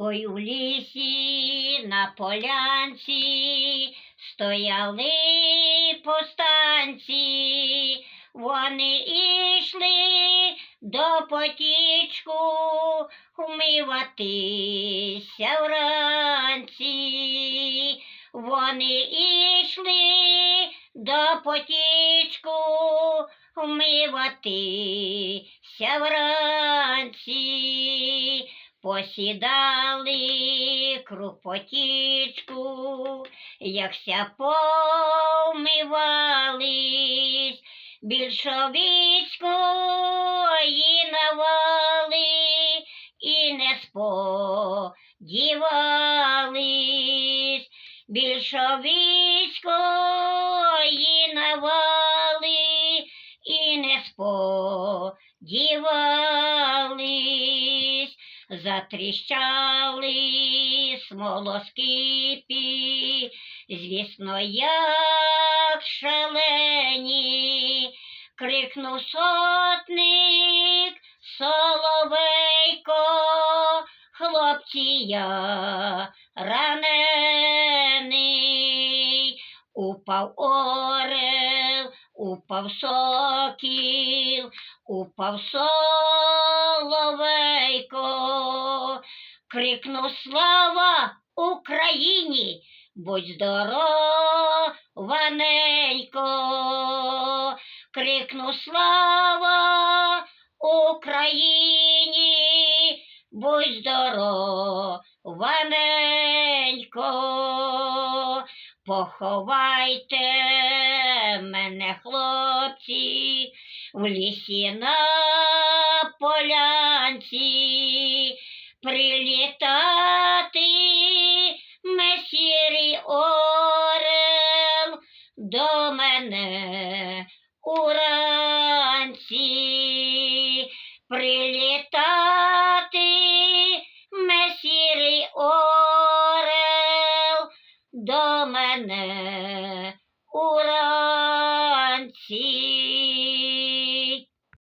Ой у лісі на полянці стояли повстанці, вони ішли до потічку вмиватися вранці. Вони ішли до потічку вмиватися вранці. Посідали круг потічку, якся помивались, більшовицької навали і не сподівались, більшовицької навали і не сподівались затріщали смолоскипі, звісно, як шалені, крикнув сотник соловейко, хлопці я ранений, упав орел, упав сокіл, упав соловейко, крикнув слава Україні, будь здорова, ненько, крикнув слава Україні, будь здорова, ненько, поховайте мене, хлопці, в лісі на полянці прилітати. Месірий орел до мене уранці. Прилітати. Месірий орел до мене